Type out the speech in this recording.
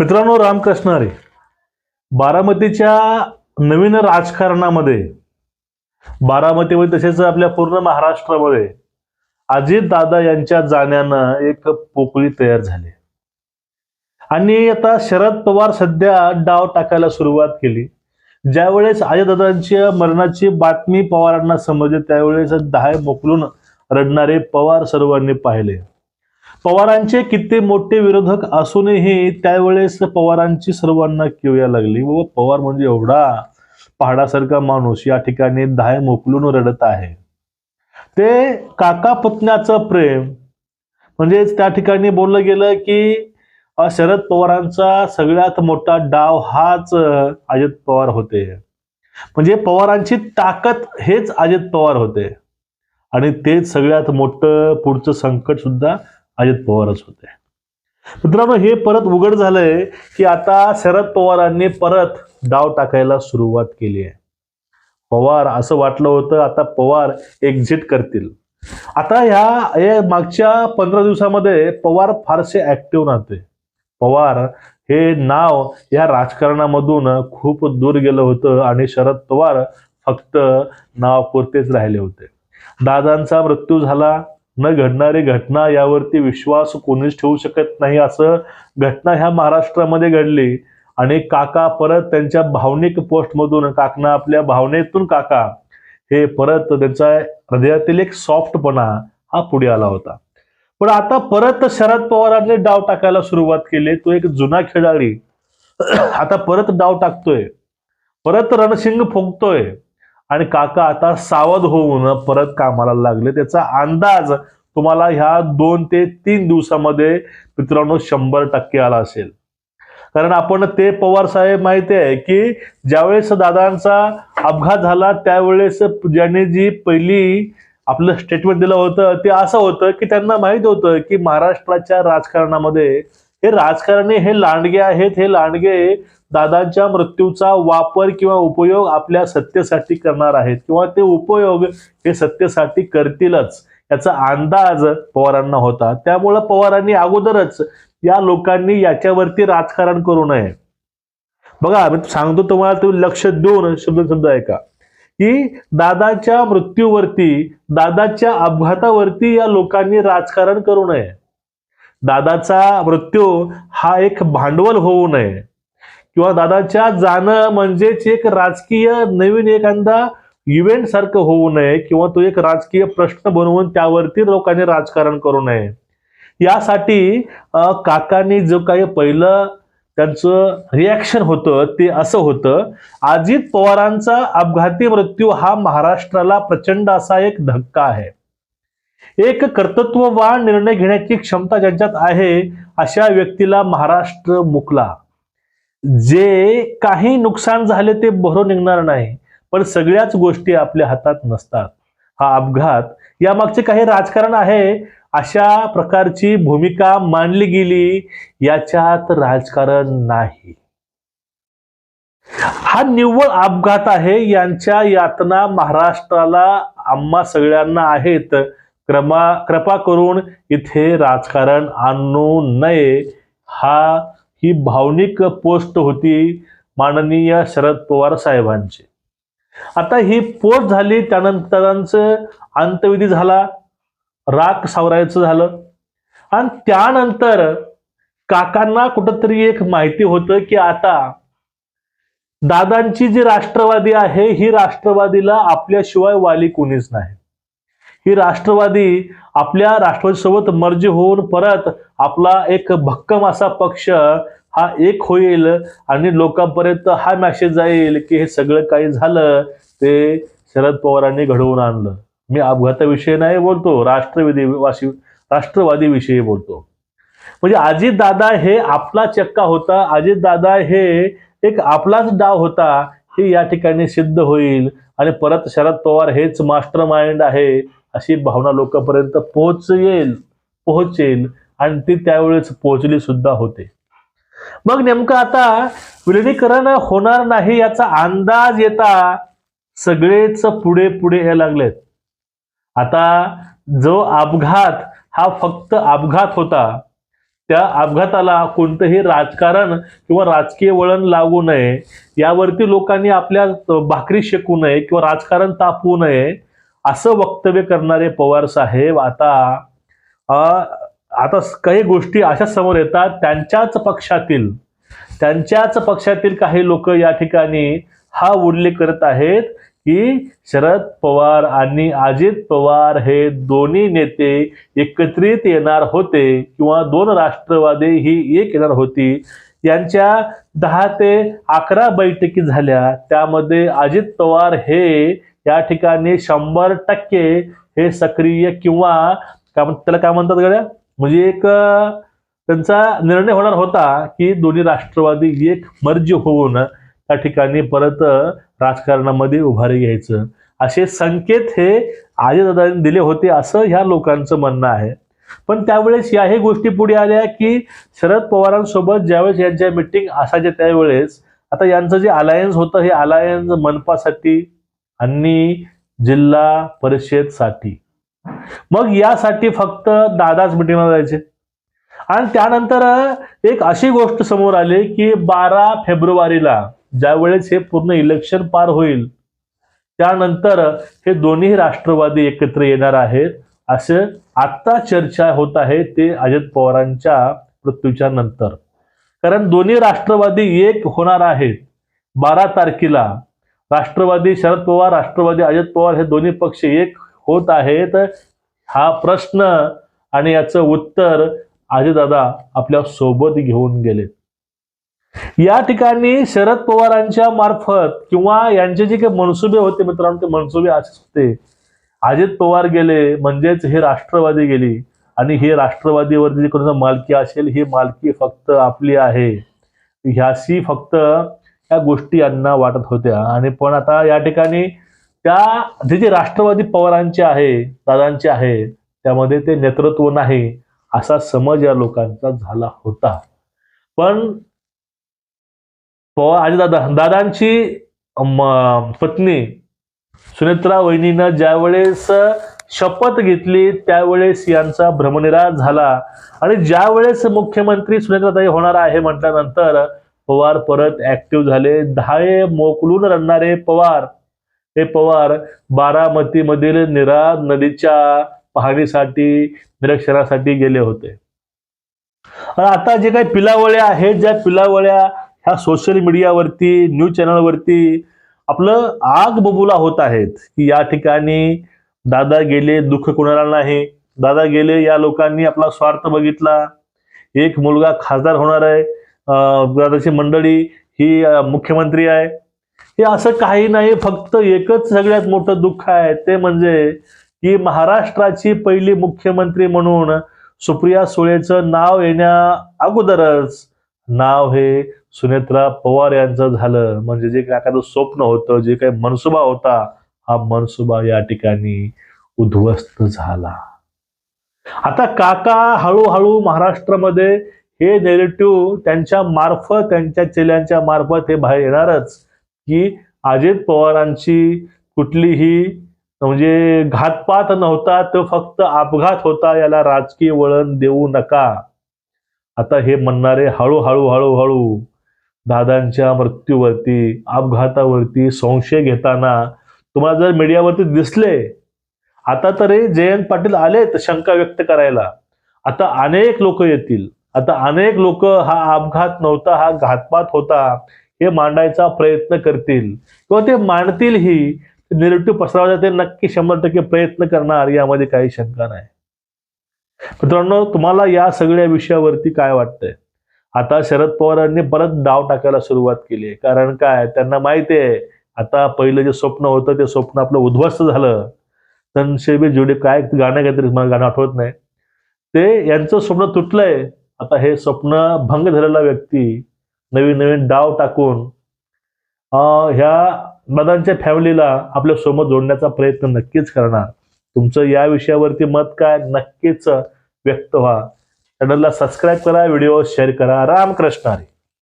मित्रांनो रामकृष्ण अरे बारामतीच्या नवीन राजकारणामध्ये बारामतीमध्ये तसेच आपल्या पूर्ण महाराष्ट्रामध्ये अजित दादा यांच्या जाण्यानं एक पोकळी तयार झाली. आणि आता शरद पवार सध्या डाव टाकायला सुरुवात केली. ज्यावेळेस अजितदादांच्या मरणाची बातमी पवारांना समजली त्यावेळेस दहा मोकलून रडणारे पवार सर्वांनी पाहिले. पवारांचे किती मोठे विरोधक असूनही त्यावेळेस पवारांची सर्वांना किवया लागली. व पवार म्हणजे एवढा पहाडासारखा माणूस या ठिकाणी दाय मोकलून रडत आहे. ते काका पुतण्याचं प्रेम म्हणजेच त्या ठिकाणी बोललं गेलं की शरद पवारांचा सगळ्यात मोठा डाव हाच अजित पवार होते. म्हणजे पवारांची ताकद हेच अजित पवार होते. आणि तेच सगळ्यात मोठं पुढचं संकट सुद्धा अजित पवारच होते. मित्रांनो हे परत उघड झालंय की आता शरद पवारांनी परत डाव टाकायला सुरुवात केली आहे. पवार असं वाटलं होतं आता पवार एक्झिट करतील. आता ह्या या मागच्या पंधरा दिवसामध्ये पवार फारसे ऍक्टिव्ह नव्हते. पवार हे नाव या राजकारणामधून खूप दूर गेलं होतं आणि शरद पवार फक्त नावापुरतेच राहिले होते. दादांचा मृत्यू झाला न घडणारी घटना यावरती विश्वास कोणीच ठेवू शकत नाही. असं घटना ह्या महाराष्ट्रामध्ये घडली. आणि काका परत त्यांच्या भावनिक पोस्टमधून काकना आपल्या भावनेतून काका हे परत त्यांचा हृदयातील एक सॉफ्टपणा हा पुढे आला होता. पण आता परत शरद पवारांनी डाव टाकायला सुरुवात केली. तो एक जुना खेळाडी. आता परत डाव टाकतोय. परत रणशिंग फुंकतोय. आणि काका आता सावध होऊन परत कामाला लागले. त्याचा अंदाज तुम्हाला ह्या दोन ते तीन दिवसामध्ये मित्रांनो शंभर टक्के आला असेल. कारण आपण ते पवार साहेब माहिती आहे की ज्यावेळेस दादांचा अपघात झाला त्यावेळेस ज्यांनी जी पहिली आपलं स्टेटमेंट दिलं होतं ते असं होतं की त्यांना माहीत होतं की महाराष्ट्राच्या राजकारणामध्ये हे राजकारणी हे लांडगे आहेत हे लांडगे दादांच्या मृत्यूचा वापर किंवा उपयोग आपल्या सत्तेसाठी करणार आहेत किंवा ते उपयोग हे सत्तेसाठी करतीलच याचा अंदाज पवारांना होता. त्यामुळं पवारांनी अगोदरच या लोकांनी याच्यावरती राजकारण करू नये. बघा मी सांगतो तुम्हाला तुम्ही लक्ष देऊन शब्द शब्द ऐका. की दादाच्या मृत्यूवरती दादाच्या अपघातावरती या लोकांनी राजकारण करू नये. दादाचा मृत्यू हा एक भांडवल होऊ नये. किंवा दादाच्या जाणं म्हणजेच एक राजकीय नवीन एखादा इव्हेंट सारखं होऊ नये किंवा तो एक राजकीय प्रश्न बनवून त्यावरती लोकांनी राजकारण करू नये. यासाठी काकांनी जो काही पहिलं त्यांचं रिॲक्शन होतं ते असं होतं अजित पवारांचा अपघाती मृत्यू हा महाराष्ट्राला प्रचंड असा एक धक्का आहे. एक कर्तृत्ववान निर्णय घेण्याची क्षमता ज्यांच्यात आहे अशा व्यक्तीला महाराष्ट्र मुकला. जे काही नुकसान झाले ते भरून निघणार नाही पण सगळ्याच गोष्टी आपल्या हातात नसतात. हा अपघात यामागचे काही राजकारण आहे अशा प्रकारची भूमिका मांडली गेली याच्यात राजकारण नाही. हा निव्वळ अपघात आहे यांच्या यातना महाराष्ट्राला आम्हा सगळ्यांना आहेत. क्रमा कृपा करून इथे राजकारण आणू नये. हा ही भावनिक पोस्ट होती माननीय शरद पवार साहेबांची. आता ही पोस्ट झाली त्यानंतरांचं अंतविधी झाला राग सावरायचं झालं. आणि त्यानंतर काकांना कुठंतरी एक माहिती होतं की आता दादांची जी राष्ट्रवादी आहे ही राष्ट्रवादीला आपल्याशिवाय वाली कोणीच नाही. ही राष्ट्रवादी आपल्या राष्ट्रवादीसोबत मर्जी होऊन परत आपला एक भक्कम असा पक्ष हा एक होईल आणि लोकांपर्यंत हा मॅसेज जाईल की हे सगळं काही झालं ते शरद पवारांनी घडवून आणलं. मी अपघाताविषयी नाही बोलतो राष्ट्रवादी वाशी राष्ट्रवादी विषयी बोलतो. म्हणजे अजित दादा हे आपला चक्का होता अजित दादा हे एक आपलाच डाव होता हे या ठिकाणी सिद्ध होईल. आणि परत शरद पवार हेच मास्टर माइंड आहे अशी भावना लोकांपर्यंत पोहोचेल पोहोचेल. आणि ती त्यावेळेस पोहोचली सुद्धा होते. मग नेमकं आता विलिनीकरण होणार नाही याचा अंदाज येता सगळेच पुढे पुढे यायला लागलेत. आता जो अपघात हा फक्त अपघात होता. त्या अपघाताला कोणतंही राजकारण किंवा राजकीय वळण लागू नये. यावरती लोकांनी आपल्या भाकरी शेकू नये किंवा राजकारण तापवू नये असं वक्तव्य करणारे पवार साहेब आता आता काही गोष्टी अशा समोर येतात. त्यांच्याच पक्षातील त्यांच्याच पक्षातील काही लोक या ठिकाणी हा उल्लेख करत आहेत. की शरद पवार आणि अजित पवार हे दोन्ही नेते एकत्रित येणार होते किंवा दोन राष्ट्रवादी ही एक येणार होती. यांच्या दहा ते अकरा बैठकी झाल्या. त्यामध्ये अजित पवार हे या ठिकाणी शंभर टक्के हे सक्रिय किंवा काय त्याला काय म्हणतात गड्या? म्हणजे एक त्यांचा निर्णय होणार होता की दोन्ही राष्ट्रवादी एक मर्ज होऊन त्या ठिकाणी परत राजकारणामध्ये उभारी घ्यायचं. असे संकेत हे आजीदादांनी दिले होते असं ह्या लोकांचं म्हणणं आहे. पण त्यावेळेस याही गोष्टी पुढे आल्या की शरद पवारांसोबत ज्यावेळेस यांच्या मिटिंग असायच्या त्यावेळेस आता यांचं जे अलायन्स होतं हे अलायन्स मनपासाठी आणि जिल्हा परिषदसाठी. मग यासाठी फक्त दादाच मिटिंगला जायचे. आणि त्यानंतर एक अशी गोष्ट समोर आली की बारा फेब्रुवारीला ज्यावेळेस हे पूर्ण इलेक्शन पार होईल त्यानंतर हे दोन्ही राष्ट्रवादी एकत्र येणार आहेत. असं आत्ता चर्चा होत आहे ते अजित पवारांच्या मृत्यूच्या नंतर कारण दोन्ही राष्ट्रवादी एक होणार आहेत. बारा तारखेला राष्ट्रवादी शरद पवार राष्ट्रवादी अजित पवार हे दोन्ही पक्ष एक होत आहेत. हा प्रश्न आणि याचं उत्तर अजितदादा आपल्यासोबत घेऊन गेलेत. या ठिकाणी शरद पवारांच्या मार्फत किंवा यांचे जे काही मनसुबे होते मित्रांनो ते मनसुबे असेच होते. अजित पवार गेले म्हणजेच हे राष्ट्रवादी गेली. आणि हे राष्ट्रवादीवरती जी कोणाची मालकी असेल ही मालकी फक्त आपली आहे. ह्याशी फक्त या गोष्टी यांना वाटत होत्या. आणि पण आता या ठिकाणी त्या जे जे राष्ट्रवादी पवारांचे आहे दादांचे आहे त्यामध्ये ते नेतृत्व नाही असा समज या लोकांचा झाला होता. पण पवार आणि दादा दादांची पत्नी सुनेत्रा वहिनीनं ज्यावेळेस शपथ घेतली त्यावेळेस यांचा भ्रमनिराश झाला. आणि ज्यावेळेस मुख्यमंत्री सुनेत्राताई होणार आहे म्हटल्यानंतर पवार परत ऍक्टिव्ह झाले. दहावे मोकलून रडणारे पवार. हे पवार बारामतीमधील निरा नदीच्या पाहणीसाठी निरीक्षणासाठी गेले होते. आता जे काही पिलावळ्या आहेत ज्या पिलावळ्या ह्या सोशल मीडियावरती न्यूज चॅनलवरती आपलं आग बबुला होत आहेत की या ठिकाणी दादा गेले दुःख कोणाला नाही? दादा गेले या लोकांनी आपला स्वार्थ बघितला. एक मुलगा खासदार होणार आहे. दादाची मंडळी ही मुख्यमंत्री आहे. हे असं काही नाही फक्त एकच सगळ्यात मोठं दुःख आहे. ते म्हणजे की महाराष्ट्राची पहिली मुख्यमंत्री म्हणून सुप्रिया सुळेचं नाव येण्या अगोदरच नाव हे सुनेत्रा पवार यांचं झालं. म्हणजे जे काही एखादं स्वप्न होतं जे काही मनसुबा होता हा मनसुबा या ठिकाणी उद्ध्वस्त झाला. आता काका हळूहळू महाराष्ट्रामध्ये हे नेरेटिव्ह त्यांच्या मार्फत त्यांच्या चेल्यांच्या मार्फत हे बाहेर येणारच की अजित पवारांची कुठलीही म्हणजे घातपात नव्हता तो फक्त अपघात होता याला राजकीय वळण देऊ नका. आता हे म्हणणारे हळूहळू हळूहळू दादांच्या मृत्यूवरती अपघातावरती संशय घेताना तुम्हाला जर मीडियावरती दिसले आता तरी जयंत पाटील आलेत शंका व्यक्त करायला. आता अनेक लोक येतील. आता अनेक लोक हा अपघात नव्हता हा घातपात होता हे मांडायचा प्रयत्न करतील. किंवा ते मांडतीलही निगेटिव्ह पसरवायचा ते नक्की शंभर टक्के प्रयत्न करणार यामध्ये काही शंका नाही. मित्रांनो तुम्हाला या सगळ्या विषयावरती काय वाटतंय? आता शरद पवारांनी परत डाव टाकायला सुरुवात केली आहे. कारण काय? त्यांना माहिती आहे आता पहिलं जे स्वप्न होतं ते स्वप्न आपलं उद्ध्वस्त झालं. तनशेबी जुडे काय गाणं काहीतरी मला गाणं आठवत नाही. ते यांचं स्वप्न तुटलंय. आता हे स्वप्न भंग झालेला व्यक्ती नवीन नवीन डाव टाकून अं, ह्या मदांच्या फॅमिलीला आपल्यासोबत जोडण्याचा प्रयत्न नक्कीच करणार. तुमचं या विषयावरती मत काय? नक्कीच व्यक्त व्हा. चॅनलला सबस्क्राईब करा व्हिडिओ शेअर करा. रामकृष्ण हरी.